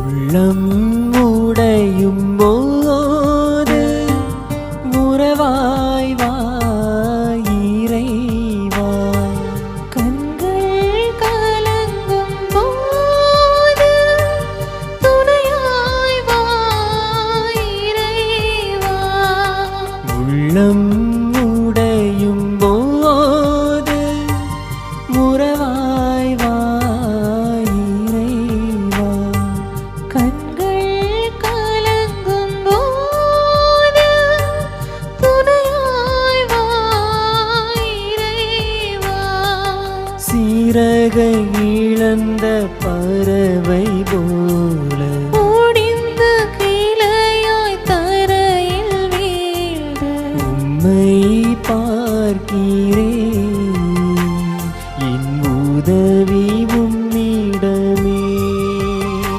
ഉള്ളം ഉടയുമ്പോൾ മുറവായി വായിറൈവാ തുണയായി ഉള്ളം சிறகை இழந்த பறவை போல. ஓடிந்த கிளையாய் தரையில் உம்மை பார்க்கிறேன்.